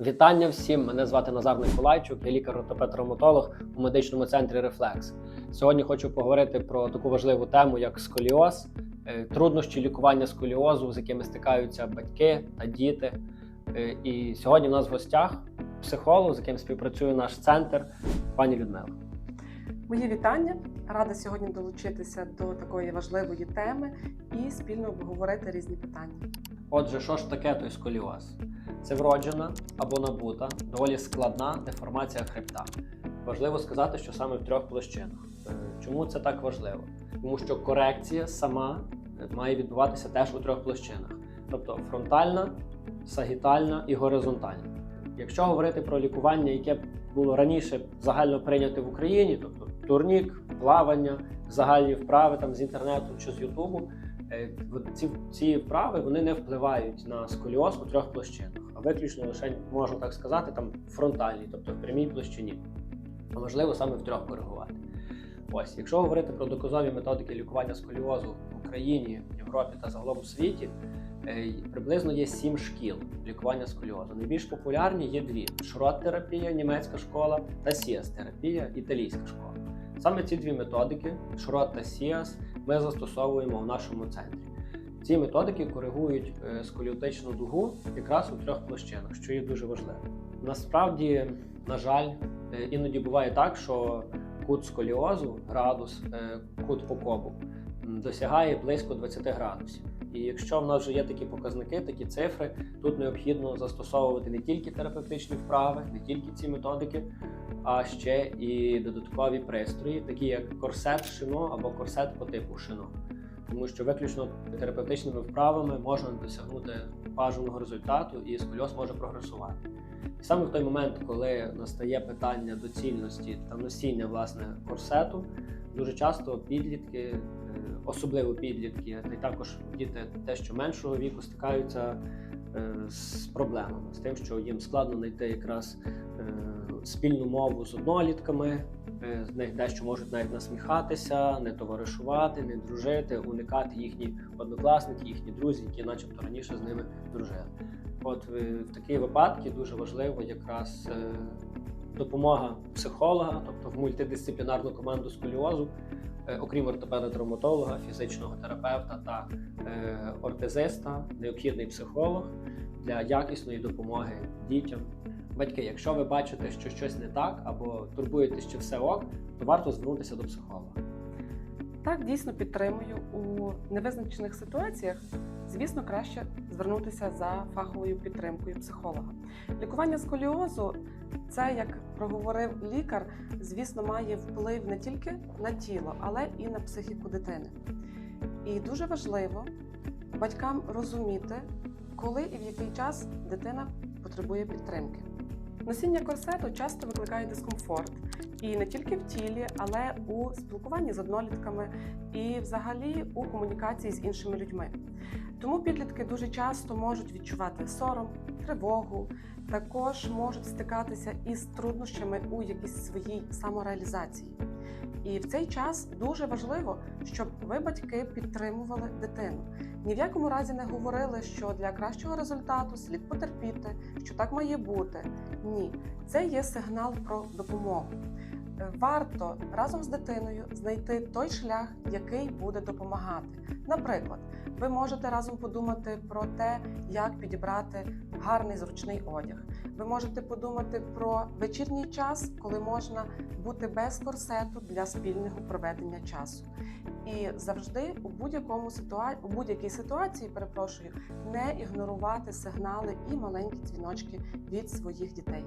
Вітання всім! Мене звати Назар Николайчук, я лікар-ортопед-травматолог у медичному центрі Рефлекс. Сьогодні хочу поговорити про таку важливу тему, як сколіоз, е, труднощі лікування сколіозу, з якими стикаються батьки та діти. Е, І сьогодні в нас в гостях психолог, з яким співпрацює наш центр, пані Людмила. Мої вітання. Рада сьогодні долучитися до такої важливої теми і спільно обговорити різні питання. Отже, що ж таке той сколіоз? Це вроджена або набута, доволі складна деформація хребта. Важливо сказати, що саме в трьох площинах. Е, Чому це так важливо? Тому що корекція сама е, має відбуватися теж у трьох площинах: тобто фронтальна, сагітальна і горизонтальна. Якщо говорити про лікування, яке було раніше загально прийняте в Україні, тобто турнік, плавання, загальні вправи там з інтернету чи з Ютубу, ці, ці вправи вони не впливають на сколіоз у трьох площинах, а виключно лише можна так сказати, там фронтальній, тобто в прямій площині. А можливо саме в трьох коригувати. Ось, якщо говорити про доказові методики лікування сколіозу в Україні, Європі та загалом у світі, е, приблизно є сім шкіл лікування сколіозу. Найбільш популярні є дві: шрот-терапія, німецька школа, та сіас-терапія, італійська школа. Саме ці дві методики, шрот та сіас, ми застосовуємо в нашому центрі. Ці методики коригують е, сколіотичну дугу якраз у трьох площинах, що є дуже важливо. Насправді, на жаль, е, іноді буває так, що кут сколіозу, градус, е, кут покобу досягає близько 20 градусів. І якщо в нас вже є такі показники, такі цифри, тут необхідно застосовувати не тільки терапевтичні вправи, не тільки ці методики, а ще і додаткові пристрої, такі як корсет шино або корсет по типу шино. Тому що виключно терапевтичними вправами можна досягнути бажаного результату, і скольоз може прогресувати. І саме в той момент, коли настає питання доцільності та носіння власне корсету, дуже часто підлітки, особливо підлітки, та й також діти дещо меншого віку, стикаються е, з проблемами, з тим, що їм складно знайти якраз е, спільну мову з однолітками. Е, З них дещо можуть навіть насміхатися, не товаришувати, не дружити, уникати їхні однокласники, їхні друзі, які, начебто, раніше з ними дружили. От в такі випадки дуже важливо якраз допомога психолога, тобто в мультидисциплінарну команду сколіозу, окрім ортопеда-травматолога, фізичного терапевта та е, ортезиста, необхідний психолог для якісної допомоги дітям. Батьки, якщо ви бачите, що щось не так, або турбуєтесь, чи все ок, то варто звернутися до психолога. Так, дійсно підтримую у невизначених ситуаціях. Звісно, краще звернутися за фаховою підтримкою психолога. Лікування сколіозу це, як проговорив лікар, звісно, має вплив не тільки на тіло, але і на психіку дитини. І дуже важливо батькам розуміти, коли і в який час дитина потребує підтримки. Носіння корсету часто викликає дискомфорт і не тільки в тілі, але у спілкуванні з однолітками і взагалі у комунікації з іншими людьми. Тому підлітки дуже часто можуть відчувати сором, тривогу, також можуть стикатися із труднощами у якійсь своїй самореалізації. І в цей час дуже важливо, щоб ви, батьки, підтримували дитину. Ні в якому разі не говорили, що для кращого результату слід потерпіти, що так має бути. Ні, це є сигнал про допомогу. Варто разом з дитиною знайти той шлях, який буде допомагати. Наприклад, ви можете разом подумати про те, як підібрати гарний зручний одяг. Ви можете подумати про вечірній час, коли можна бути без корсету для спільного проведення часу. І завжди у будь-якому ситуа... у будь-якій ситуації, перепрошую, не ігнорувати сигнали і маленькі дзвіночки від своїх дітей.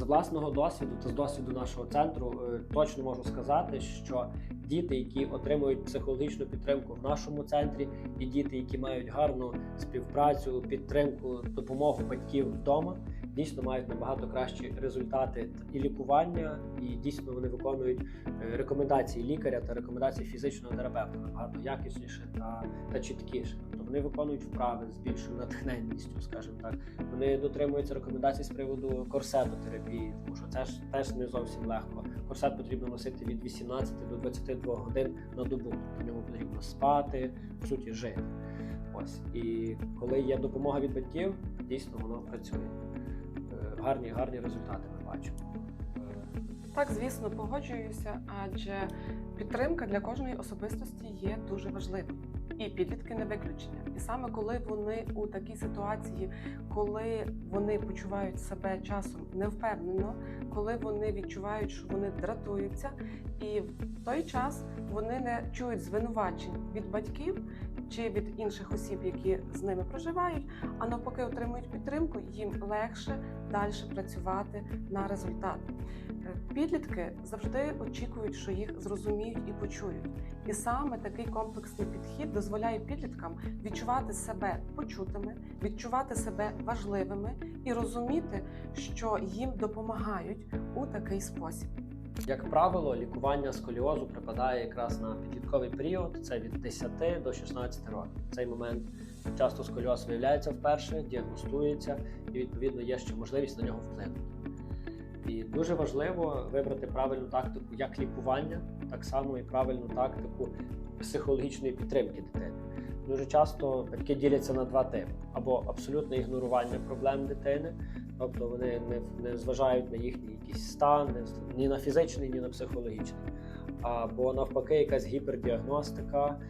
З власного досвіду та з досвіду нашого центру е, точно можу сказати, що діти, які отримують психологічну підтримку в нашому центрі, і діти, які мають гарну співпрацю, підтримку, допомогу батьків вдома, дійсно мають набагато кращі результати і лікування, і дійсно вони виконують е, рекомендації лікаря та рекомендації фізичного терапевта набагато якісніше та, та чіткіше. Тобто вони виконують вправи з більшою натхненністю, скажімо так. Вони дотримуються рекомендацій з приводу корсетотерапії, тому що це ж теж не зовсім легко. Корсет потрібно носити від 18 до 22 годин на добу. В ньому потрібно спати, в суті, жити. Ось і коли є допомога від батьків, дійсно воно працює. Гарні, гарні результати ми бачимо. Так, звісно, погоджуюся, адже підтримка для кожної особистості є дуже важливою. І підлітки не виключення. І саме коли вони у такій ситуації, коли вони почувають себе часом невпевнено, коли вони відчувають, що вони дратуються, і в той час вони не чують звинувачень від батьків чи від інших осіб, які з ними проживають, а навпаки отримують підтримку, їм легше далі працювати на результат. Підлітки завжди очікують, що їх зрозуміють і почують. І саме такий комплексний підхід дозволяє підліткам відчувати себе почутими, відчувати себе важливими і розуміти, що їм допомагають у такий спосіб. Як правило, лікування сколіозу припадає якраз на підлітковий період, це від 10 до 16 років. В цей момент часто сколіоз виявляється вперше, діагностується і відповідно є ще можливість на нього вплинути. І дуже важливо вибрати правильну тактику як лікування, так само і правильну тактику психологічної підтримки дитини. Дуже часто батьки діляться на два типи: або абсолютне ігнорування проблем дитини, тобто вони не, не зважають на їхній якийсь стан, ні на фізичний, ні на психологічний, або навпаки, якась гіпердіагностика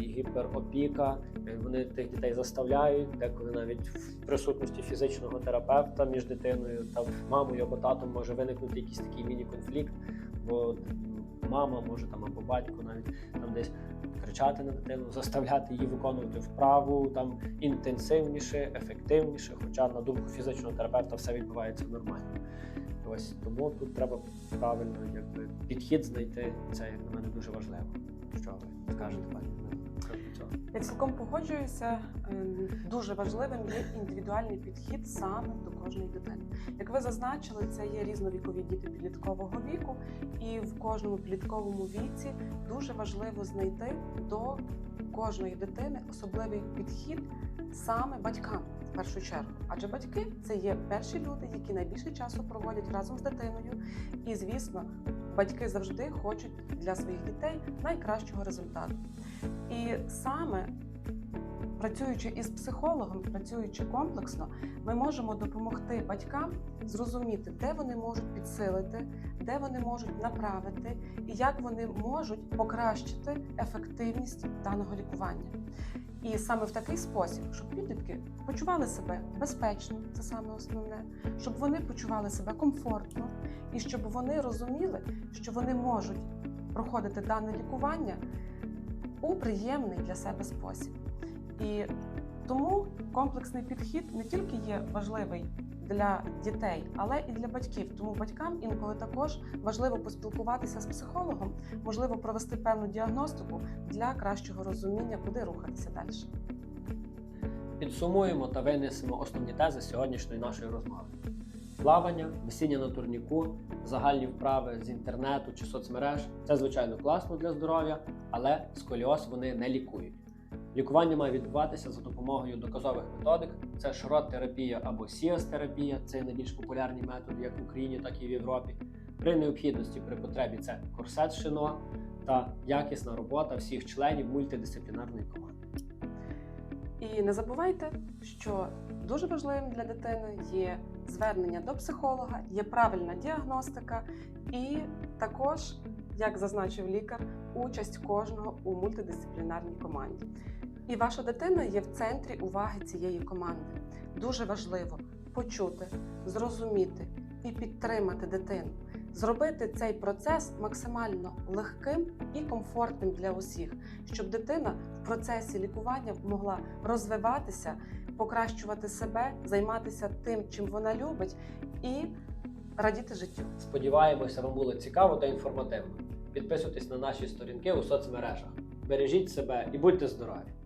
гіперопіка. Вони тих дітей заставляють, деколи навіть в присутності фізичного терапевта між дитиною та мамою або татом може виникнути якийсь такий міні-конфлікт, бо мама може там або батько навіть там десь кричати на дитину, заставляти її виконувати вправу там інтенсивніше, ефективніше. Хоча на думку фізичного терапевта все відбувається нормально. Ось тому тут треба правильно якби підхід знайти. Це як на мене дуже важливо. Що ви скажете, пані? Щодо? Я цілком погоджуюся. Ем, Дуже важливим є індивідуальний підхід саме до кожної дитини. Як ви зазначили, це є різновікові діти підліткового віку, і в кожному підлітковому віці дуже важливо знайти до кожної дитини особливий підхід саме батькам в першу чергу. Адже батьки це є перші люди, які найбільше часу проводять разом з дитиною. І, звісно, батьки завжди хочуть для своїх дітей найкращого результату. І саме працюючи із психологом, працюючи комплексно, ми можемо допомогти батькам зрозуміти, де вони можуть підсилити, де вони можуть направити, і як вони можуть покращити ефективність даного лікування. І саме в такий спосіб, щоб підлітки почували себе безпечно, це саме основне, щоб вони почували себе комфортно, і щоб вони розуміли, що вони можуть проходити дане лікування у приємний для себе спосіб. І тому комплексний підхід не тільки є важливий для дітей, але і для батьків. Тому батькам інколи також важливо поспілкуватися з психологом, можливо, провести певну діагностику для кращого розуміння, куди рухатися далі. Підсумуємо та винесемо основні тези сьогоднішньої нашої розмови. Плавання, весіння на турніку, загальні вправи з інтернету чи соцмереж це звичайно класно для здоров'я, але сколіоз вони не лікують. Лікування має відбуватися за допомогою доказових методик. Це шрот-терапія або сіас-терапія, це найбільш популярні методи як в Україні, так і в Європі. При необхідності при потребі це корсет шино та якісна робота всіх членів мультидисциплінарної команди. І не забувайте, що дуже важливим для дитини є звернення до психолога, є правильна діагностика, і також, як зазначив лікар, участь кожного у мультидисциплінарній команді. І ваша дитина є в центрі уваги цієї команди. Дуже важливо почути, зрозуміти і підтримати дитину, зробити цей процес максимально легким і комфортним для усіх, щоб дитина в процесі лікування могла розвиватися, покращувати себе, займатися тим, чим вона любить, і радіти життю. Сподіваємося, вам було цікаво та інформативно. Підписуйтесь на наші сторінки у соцмережах. Бережіть себе і будьте здорові!